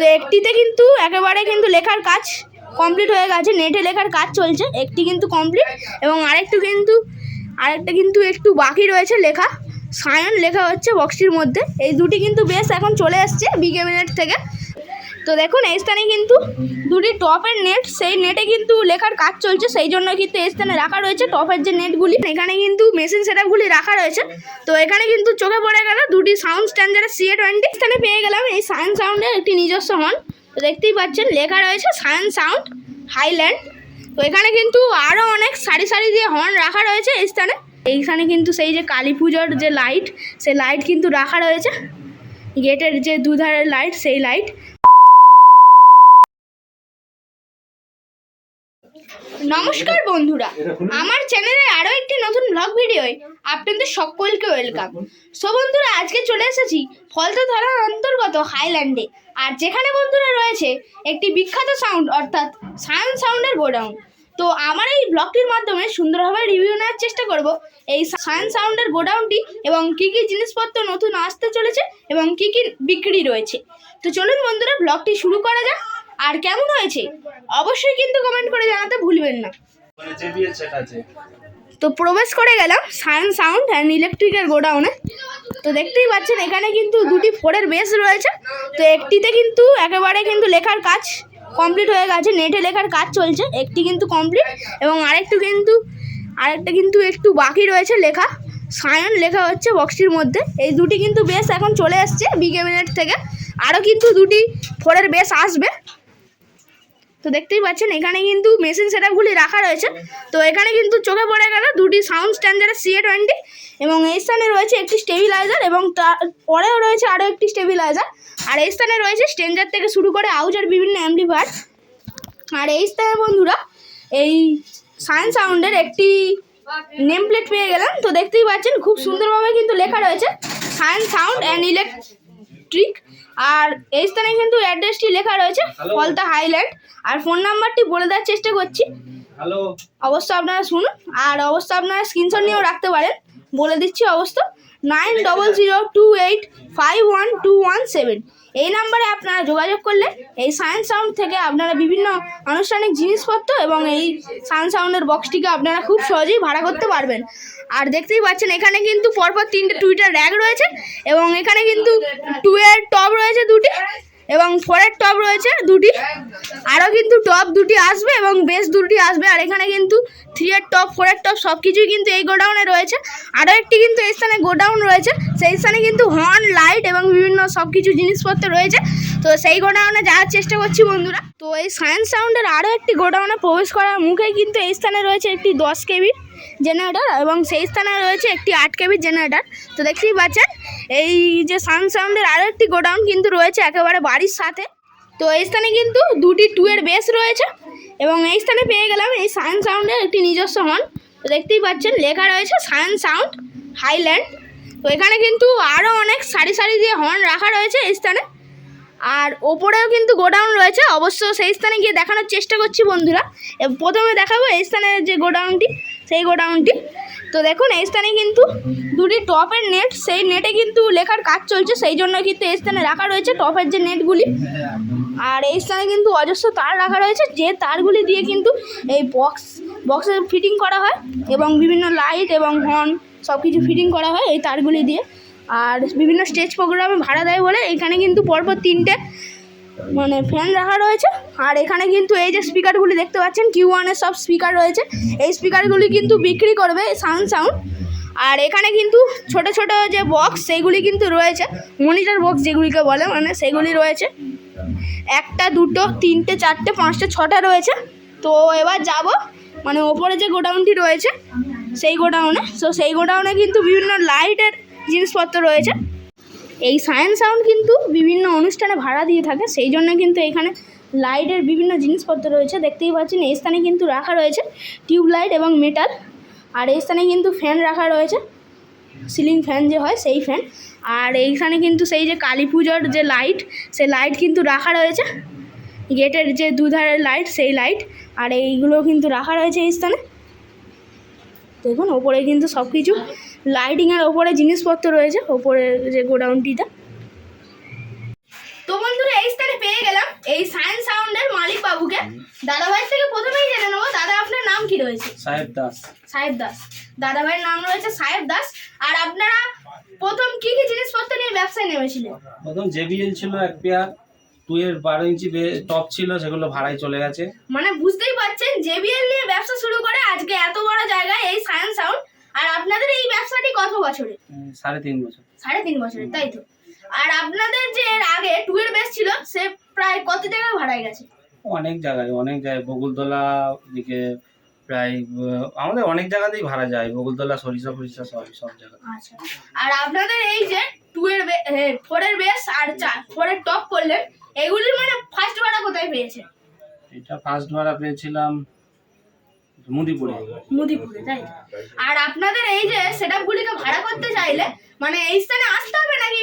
তো একটিতে কিন্তু একেবারে কিন্তু লেখার কাজ কমপ্লিট হয়ে গেছে নেটে লেখার কাজ চলছে, একটি কিন্তু কমপ্লিট এবং আরেকটু কিন্তু, আরেকটা কিন্তু একটু বাকি রয়েছে লেখা, সায়ন লেখা হচ্ছে বক্সটির মধ্যে, এই দুটি কিন্তু বেশ এখন চলে আসছে বিকে মিনিট থেকে। তো দেখুন, এই স্থানে কিন্তু দুটি টপের নেট সেই নেটে কিন্তু লেখার কাজ চলছে, সেই জন্য কিন্তু এই স্থানে রাখা রয়েছে টপের যে নেটগুলি এখানে কিন্তু মেশিন সেটআপগুলি রাখা রয়েছে। তো এখানে কিন্তু চোখে পড়ে গেল দুটি sound stand standard CA twenty স্থানে পেয়ে গেলাম। এই সায়েন্স সাউন্ডের একটি নিজস্ব হর্ন তো দেখতেই পাচ্ছেন, লেখা রয়েছে সায়েন্স সাউন্ড হাইল্যান্ড তো এখানে কিন্তু আরও অনেক সারি সারি দিয়ে হর্ন রাখা রয়েছে এই স্থানে। এইখানে কিন্তু সেই যে কালী পুজোর যে লাইট সেই লাইট কিন্তু রাখা রয়েছে। গেটের যে দুধারের লাইট সেই লাইট নমস্কার বন্ধুরা। আমার চ্যানেলে আরও একটি নতুন ব্লগ ভিডিওয় আপনাদের সকলকে ওয়েলকাম সো বন্ধুরা আজকে চলে এসেছি ফলতা থানার অন্তর্গত হাইল্যান্ডে আর যেখানে বন্ধুরা রয়েছে একটি বিখ্যাত সাউন্ড অর্থাৎ সায়েন্স সাউন্ডের গোডাউন। তো আমার এই ব্লগটির মাধ্যমে সুন্দরভাবে রিভিউ নেওয়ার চেষ্টা করব এই সায়েন্স সাউন্ডের গোডাউনটি এবং কী কী জিনিসপত্র নতুন আসতে চলেছে এবং কী কী বিক্রি রয়েছে। তো চলুন বন্ধুরা ব্লগটি শুরু করা যাক। আর কেমন হয়েছে? অবশ্যই কিন্তু কমেন্ট করে জানাতে ভুলবেন না। মানে তো প্রবেশ করে গেলাম সায়েন্স সাউন্ড অ্যান্ড ইলেকট্রিকের গোডাউনে তো দেখতেই পাচ্ছেন এখানে কিন্তু দুটি ফোরের বেস রয়েছে। তো একটিতে কিন্তু একেবারে কিন্তু লেখার কাজ কমপ্লিট হয়ে গেছে নেটে লেখার কাজ চলছে একটি কিন্তু কমপ্লিট এবং আরেকটু কিন্তু আরেকটা কিন্তু একটু বাকি রয়েছে লেখা। সায়ন লেখা হচ্ছে বক্সটির মধ্যে। এই দুটি কিন্তু বেস এখন চলে আসছে বিকে মিনিট থেকে। আরও কিন্তু দুটি ফোরের বেস আসবে। তো দেখতেই পাচ্ছেন, এখানে কিন্তু মেশিন সেটআপগুলি রাখা রয়েছে। তো এখানে কিন্তু চোখে পড়ে গেল দুটি সাউন্ড স্ট্যান্ডার্ড সিএ টোয়েন্টি এবং এই স্থানে রয়েছে একটি স্টেবিলাইজার এবং তার পরেও রয়েছে আরও একটি স্টেবিলাইজার আর এই স্থানে রয়েছে স্ট্রেঞ্জার থেকে শুরু করে আউজার বিভিন্ন অ্যাম্পলিফায়ার আর এই স্থানে বন্ধুরা, এই সায়েন্স সাউন্ডের একটি নেম প্লেট পেয়ে গেলাম। তো দেখতেই পাচ্ছেন, খুব সুন্দরভাবে কিন্তু লেখা রয়েছে সায়েন্স সাউন্ড অ্যান্ড ইলেকট্রিক আর এই স্থানে কিন্তু অ্যাড্রেসটি লেখা রয়েছে ফলতা হাইল্যান্ড আর ফোন নাম্বারটি বলে দেওয়ার চেষ্টা করছি। অবশ্যই অবশ্য আপনারা শুনুন আর অবশ্য আপনারা স্ক্রিনশট নিয়েও রাখতে পারেন। বলে দিচ্ছি অবশ্য nine double zero two eight five one two one seven এই নাম্বারে আপনারা যোগাযোগ করলে এই সায়েন্স সাউন্ড থেকে আপনারা বিভিন্ন আনুষ্ঠানিক জিনিসপত্র এবং এই সায়েন্স সাউন্ডের বক্সটিকে আপনারা খুব সহজেই ভাড়া করতে পারবেন। আর দেখতেই পাচ্ছেন এখানে কিন্তু পরপর তিনটে টুইটার র্যাক রয়েছে এবং এখানে কিন্তু টু এর টপ রয়েছে দুটি। এবং ফোরের টপ রয়েছে দুটি। আরও কিন্তু টপ দুটি আসবে এবং বেস দুটি আসবে। আর এখানে কিন্তু থ্রি এর টপ ফোরের টপ সব কিছুই কিন্তু এই গোডাউনে রয়েছে। আরও একটি কিন্তু এই স্থানে গোডাউন রয়েছে। সেই স্থানে কিন্তু হর্ন লাইট এবং বিভিন্ন সব কিছু জিনিসপত্র রয়েছে। তো সেই গোডাউনে যাওয়ার চেষ্টা করছি বন্ধুরা। তো এই সায়েন্স সাউন্ডের আরও একটি গোডাউনে প্রবেশ করার মুখে কিন্তু এই স্থানে রয়েছে একটি দশ কেবির জেনারেটর এবং সেই স্থানে রয়েছে একটি আট কেবির জেনারেটর। তো দেখতেই পাচ্ছেন, এই যে সাউন্ড সাউন্ডের আরও একটি গোডাউন কিন্তু রয়েছে একেবারে বাড়ির সাথে। তো এই স্থানে কিন্তু দুটি টু এর বেস রয়েছে এবং এই স্থানে পেয়ে গেলাম এই সায়েন্স সাউন্ডের একটি নিজস্ব হর্ন। তো দেখতেই পাচ্ছেন, লেখা রয়েছে সায়েন্স সাউন্ড হাইল্যান্ড। তো এখানে কিন্তু আরও অনেক সারি সারি দিয়ে হর্ন রাখা রয়েছে এই স্থানে। আর ওপরেও কিন্তু গোডাউন রয়েছে, অবশ্য সেই স্থানে গিয়ে দেখানোর চেষ্টা করছি বন্ধুরা। প্রথমে দেখাবো এই স্থানের যে গোডাউনটি। সেই গোডাউনটি। তো দেখুন, এই স্থানে কিন্তু দুটি টপের নেট সেই নেটে কিন্তু লেখার কাজ চলছে, সেই জন্য কিন্তু এই স্থানে রাখা রয়েছে টপের যে নেটগুলি আর এই স্থানে কিন্তু অজস্র তার রাখা রয়েছে, যে তারগুলি দিয়ে কিন্তু এই বক্স বক্সে ফিটিং করা হয় এবং বিভিন্ন লাইট এবং হর্ন সব কিছু ফিটিং করা হয় এই তারগুলি দিয়ে। আর বিভিন্ন স্টেজ প্রোগ্রামে ভাড়া দেয় বলে এখানে কিন্তু পরপর তিনটে মানে ফ্যান রাখা রয়েছে। আর এখানে কিন্তু এই যে স্পিকারগুলি দেখতে পাচ্ছেন কিউ ওয়ানের সব স্পিকার রয়েছে। এই স্পিকারগুলি কিন্তু বিক্রি করবে সাউন্ড সাউন্ড আর এখানে কিন্তু ছোট ছোট যে বক্স সেইগুলি কিন্তু রয়েছে। মনিটর বক্স যেগুলিকে বলে মানে সেগুলি রয়েছে। একটা, দুটো, তিনটে, চারটে, পাঁচটা, ছটা রয়েছে। তো এবার যাব মানে ওপরে যে গোডাউনটি রয়েছে, সেই গোডাউনে। তো সেই গোডাউনে কিন্তু বিভিন্ন লাইটের জিনিসপত্র রয়েছে। এই সায়েন্স সাউন্ড কিন্তু বিভিন্ন অনুষ্ঠানে ভাড়া দিয়ে থাকে, সেই জন্য কিন্তু এখানে লাইটের বিভিন্ন জিনিসপত্র রয়েছে। দেখতেই পাচ্ছেন, এই স্থানে কিন্তু রাখা রয়েছে টিউব লাইট এবং মেটাল, আর এই স্থানে কিন্তু ফ্যান রাখা রয়েছে, সিলিং ফ্যান যে হয় সেই ফ্যান। আর এইখানে কিন্তু সেই যে কালী পুজোর যে লাইট, সেই লাইট কিন্তু রাখা রয়েছে, গেটের যে দুধারের লাইট সেই লাইট, আর এইগুলো কিন্তু রাখা রয়েছে এই স্থানে। দেখুন ওপরে কিন্তু সব কিছু লাইটিংয়ের ওপরে জিনিসপত্র রয়েছে ওপরে যে গোডাউনটিটা তো বন্ধুরা এই স্থানে পেয়ে গেলাম এই সায়েন্স সাউন্ডের মালিক বাবুকে। দাদা ভাই থেকে প্রথমেই জেনে নেব দাদা আপনার নাম কি রয়েছে? সাহেব দাস। সাহেব দাস। দাদা ভাইয়ের নাম রয়েছে সাহেব দাস। আর আপনারা প্রথম কি কি জিনিসপত্র নিয়ে ব্যবসায় নেমেছিলেন? প্রথম জেবিএল ছিল এক পেয়ার টু এর বারো ইঞ্চি টপ ছিল সেগুলো ভাড়ায় চলে গেছে। মানে বুঝতেই পারছেন জেবিএল নিয়ে ব্যবসা শুরু করে আজকে এত বড় জায়গায় এই সায়েন্স সাউন্ড আর আপনাদের এই ব্যবসাটি কত বছরে সাড়ে তিন বছর। সাড়ে তিন বছরের তাই তো? আর আপনাদের যে এর আগে টুয়ের বেস ছিল সে প্রায় কত জায়গায় ভাড়ায় গেছে? অনেক জায়গায় অনেক জায়গায় বগুলতলা দিকে প্রায় আমাদের অনেক জায়গাতেই ভাড়া যায় বগুলতলা সরিষা ফরিষা সব সব জায়গায় আচ্ছা। আর আপনাদের এই যে টু এর ফোরের বেস আর চার ফোরের টপ করলেন এগুলির মানে ফার্স্ট ভাড়া কোথায় পেয়েছে এটা ফার্স্ট ভাড়া পেয়েছিলাম মুদিপুরে। মুদিপুরে তাই আর আপনাদের এই যে সেটআপ গুলিকে ভাড়া করতে চাইলে মানে এই স্থানে আসতে হবে নাকি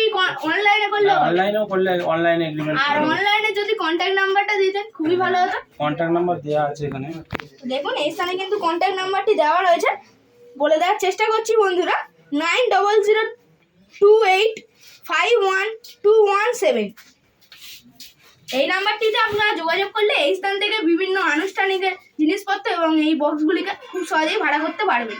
অনলাইনে করলে অনলাইনেও করলে অনলাইনে এগ্রিমেন্ট আর অনলাইনে যদি কন্ট্যাক্ট নাম্বারটা দিতেন খুবই ভালো হতো। কন্ট্যাক্ট নাম্বার দেওয়া আছে এখানে। দেখুন এই স্থানে কিন্তু কন্ট্যাক্ট নাম্বারটি দেওয়া রয়েছে। বলে দেওয়ার চেষ্টা করছি বন্ধুরা nine double zero two eight five one two one seven এই নাম্বারটিতে আপনারা যোগাযোগ করলে এই স্থান থেকে বিভিন্ন আনুষ্ঠানিক জিনিসপত্র এবং এই বক্সগুলিকে খুব সহজেই ভাড়া করতে পারবেন।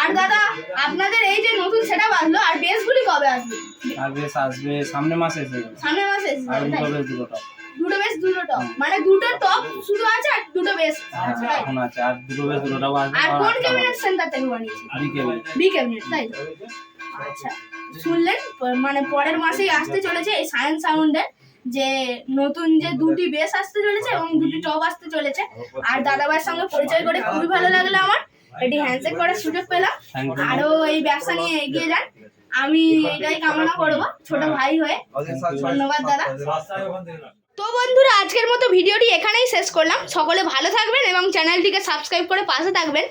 আর দাদা আপনাদের এই যে নতুন সেটআপ আসলো আর বেসগুলি কবে আসবে? আর বেশ আসবে সামনে মাসে এসে যাবে সামনের মাসে এসে আর দুটো বেশ দুটো টপ দুটো বেস দুটো টপ মানে দুটো টপ শুধু আছে আর দুটো আছে তো? এখন আছে। আর দুটো বেশ দুটো টপ আসবে। আর কোন ক্যাবিনেট সেন্টার থেকে বানিয়েছি আরি কেবল বি ক্যাবিনেট তাই? আচ্ছা। শুনলেন মানে পরের মাসেই আসতে চলেছে এই সায়েন্স সাউন্ডের যে নতুন যে দুটি বেস আসতে চলেছে এবং দুটি টপ আসতে চলেছে। আর দাদাভাইয়ের সঙ্গে পরিচয় করে খুবই ভালো লাগল আমার। এটি হ্যান্ডশেক করার সুযোগ পেলাম। আরও এই ব্যবসা নিয়ে এগিয়ে যান। আমি এটাই কামনা করব ছোট ভাই হয়ে। ধন্যবাদ দাদা। তো বন্ধুরা আজকের মতো ভিডিওটি এখানেই শেষ করলাম। সকলে ভালো থাকবেন এবং চ্যানেলটিকে সাবস্ক্রাইব করে পাশে থাকবেন।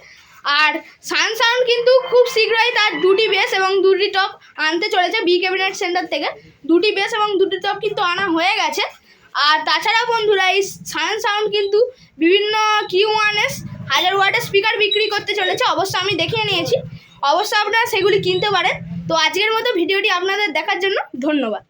আর সান সাউন্ড কিন্তু খুব শীঘ্রই তার দুটি বেস এবং দুটি টপ আনতে চলেছে বি ক্যাবিনেট সেন্টার থেকে। দুটি বেস এবং দুটি টপ কিন্তু আনা হয়ে গেছে। আর তাছাড়া বন্ধুরা, এই সায়েন্স সাউন্ড কিন্তু বিভিন্ন কিউ ওয়ান এস হাজার ওয়াটের স্পিকার বিক্রি করতে চলেছে। অবশ্য আমি দেখিয়ে নিয়েছি। অবশ্য আপনারা সেগুলি কিনতে পারেন। তো আজকের মতো ভিডিওটি আপনাদের দেখার জন্য ধন্যবাদ?